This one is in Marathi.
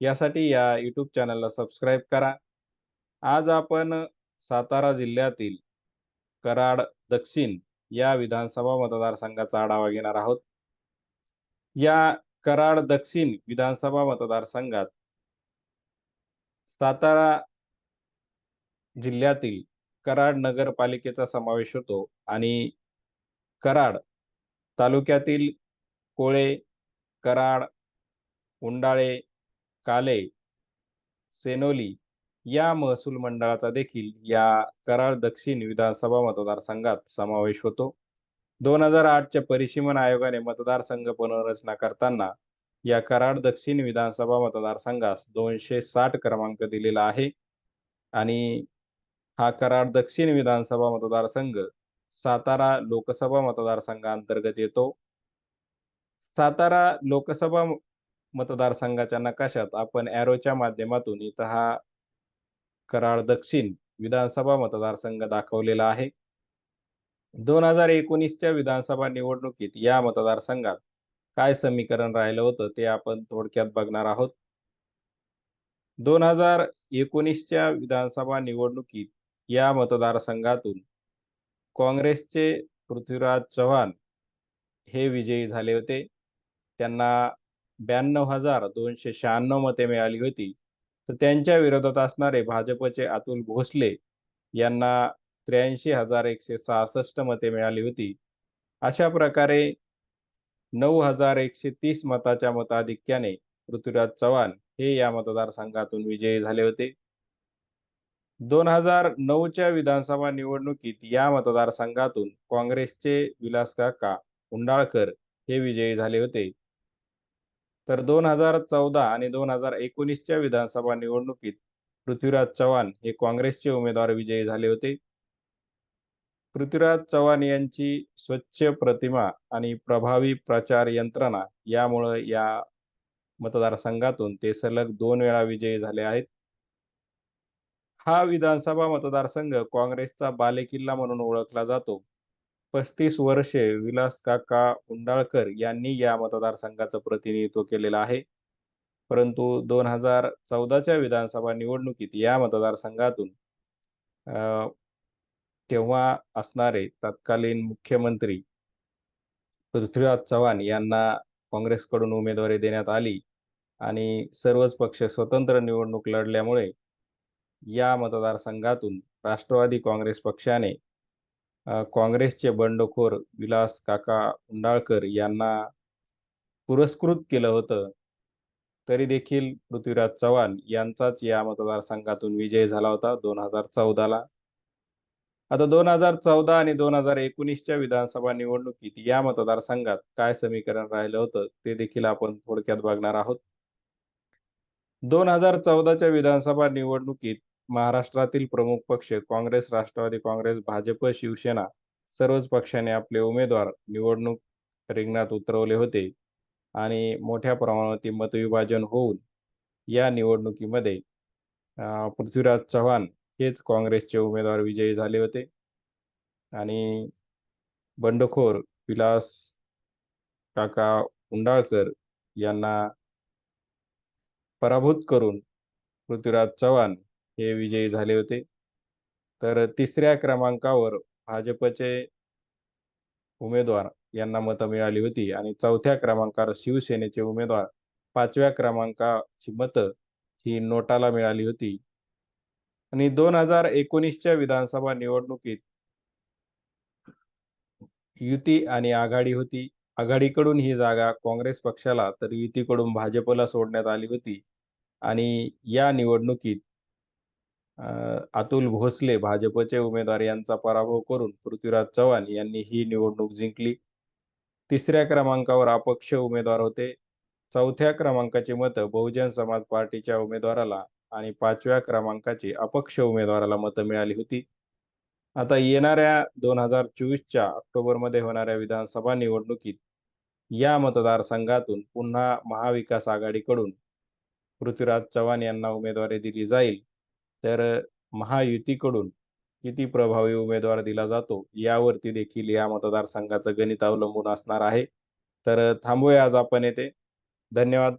यासाठी या यूट्यूब चॅनलला सबस्क्राईब करा. आज आपण सातारा जिल्ह्यातील कराड दक्षिण या विधानसभा मतदारसंघाचा आढावा घेणार आहोत. या कराड दक्षिण विधानसभा मतदारसंघात सातारा जिल्ह्यातील कराड नगरपालिकेचा समावेश होतो आणि कराड तालुक्यातील कोळे कराड उंडाळे काले सेनोली या महसूल मंडळाचा देखील या कराड दक्षिण विधानसभा मतदारसंघात समावेश होतो. दोन हजार आठच्या परिसीमन आयोगाने मतदारसंघ पुनर्रचना करताना या कराड दक्षिण विधानसभा मतदारसंघास दोनशे साठ क्रमांक दिलेला आहे आणि हा कराड दक्षिण विधानसभा मतदारसंघ सातारा लोकसभा मतदारसंघाअंतर्गत येतो. सातारा लोकसभा मतदारसंघाच्या नकाशात आपण ॲरोच्या माध्यमातून इथं हा कराड दक्षिण विधानसभा मतदारसंघ दाखवलेला आहे. दोन हजार एकोणीसच्या विधानसभा निवडणुकीत या मतदारसंघात काय समीकरण राहिलं होतं ते आपण थोडक्यात बघणार आहोत. दोन हजार एकोणीसच्या विधानसभा निवडणुकीत या मतदारसंघातून काँग्रेसचे पृथ्वीराज चव्हाण हे विजयी झाले होते. त्यांना ब्याण्णव हजार दोनशे शहाण्णव मते मिळाली होती. तर त्यांच्या विरोधात असणारे भाजपचे अतुल भोसले यांना त्र्याऐंशी हजार एकशे सहासष्ट मते मिळाली होती. अशा प्रकारे नऊ हजार एकशे तीस मताच्या मताधिक्याने पृथ्वीराज चव्हाण हे या मतदारसंघातून विजयी झाले होते. दोन हजार नऊच्या विधानसभा निवडणुकीत या मतदारसंघातून काँग्रेसचे विलास काका उंडाळकर हे विजयी झाले होते. तर दोन हजार चौदा आणि दोन हजार एकोणीसच्या विधानसभा निवडणुकीत पृथ्वीराज चव्हाण हे काँग्रेसचे उमेदवार विजयी झाले होते. पृथ्वीराज चव्हाण यांची स्वच्छ प्रतिमा आणि प्रभावी प्रचार यंत्रणा यामुळं या मतदारसंघातून ते सलग दोन वेळा विजयी झाले आहेत. हा विधानसभा मतदारसंघ काँग्रेसचा बालेकिल्ला म्हणून ओळखला जातो. पस्तीस वर्षे विलास काका उंडाळकर यांनी या मतदारसंघाचं प्रतिनिधित्व केलेलं आहे. परंतु दोन हजार चौदाच्या विधानसभा निवडणुकीत या मतदारसंघातून तेव्हा असणारे तत्कालीन मुख्यमंत्री पृथ्वीराज चव्हाण यांना काँग्रेसकडून उमेदवारी देण्यात आली आणि सर्वच पक्ष स्वतंत्र निवडणूक लढल्यामुळे या मतदारसंघातून राष्ट्रवादी काँग्रेस पक्षाने काँग्रेसचे बंडखोर विलास काका उंडाळकर यांना पुरस्कृत केलं होतं. तरी देखील पृथ्वीराज चव्हाण यांचाच या मतदारसंघातून विजय झाला होता दोन हजार चौदाला आता दोन हजार चौदा आणि दोन हजार एकोणीसच्या विधानसभा निवडणुकीत या मतदारसंघात काय समीकरण राहिलं होतं ते देखील आपण थोडक्यात बघणार आहोत. दोन हजार चौदाच्या विधानसभा निवडणुकीत महाराष्ट्रातील प्रमुख पक्ष काँग्रेस राष्ट्रवादी काँग्रेस भाजप शिवसेना सर्वच पक्षाने आपले उमेदवार निवडणूक रिंगणात उतरवले होते आणि मोठ्या प्रमाणावरती मतविभाजन होऊन या निवडणुकीमध्ये पृथ्वीराज चव्हाण हेच काँग्रेसचे उमेदवार विजयी झाले होते आणि बंडखोर विलास काका उंडाळकर यांना पराभूत करून पृथ्वीराज चव्हाण हे विजयी झाले होते. तर तिसऱ्या क्रमांकावर भाजपचे उमेदवार यांना मतं मिळाली होती आणि चौथ्या क्रमांकावर शिवसेनेचे उमेदवार पाचव्या क्रमांकाची मतं ही नोटाला मिळाली होती. आणि दोन हजार एकोणीसच्या विधानसभा निवडणुकीत युती आणि आघाडी होती. आघाडीकडून ही जागा काँग्रेस पक्षाला तर युतीकडून भाजपला सोडण्यात आली होती. आणि या निवडणुकीत अतुल भोसले भाजपचे उमेदवार यांचा पराभव करून पृथ्वीराज चव्हाण यांनी ही निवडणूक जिंकली. तिसऱ्या क्रमांकावर अपक्ष उमेदवार होते. चौथ्या क्रमांकाची मतं बहुजन समाज पार्टीच्या उमेदवाराला आणि पाचव्या क्रमांकाची अपक्ष उमेदवाराला मतं मिळाली होती. आता येणाऱ्या दोन हजार चोवीसच्या ऑक्टोबरमध्ये होणाऱ्या विधानसभा निवडणुकीत या मतदारसंघातून पुन्हा महाविकास आघाडीकडून पृथ्वीराज चव्हाण यांना उमेदवारी दिली जाईल. तर महायुतीकडून किती प्रभावी उमेदवार दिला जातो यावरती देखील या मतदारसंघाचं गणित अवलंबून असणार आहे. तर थांबूया आज आपण येथे. धन्यवाद.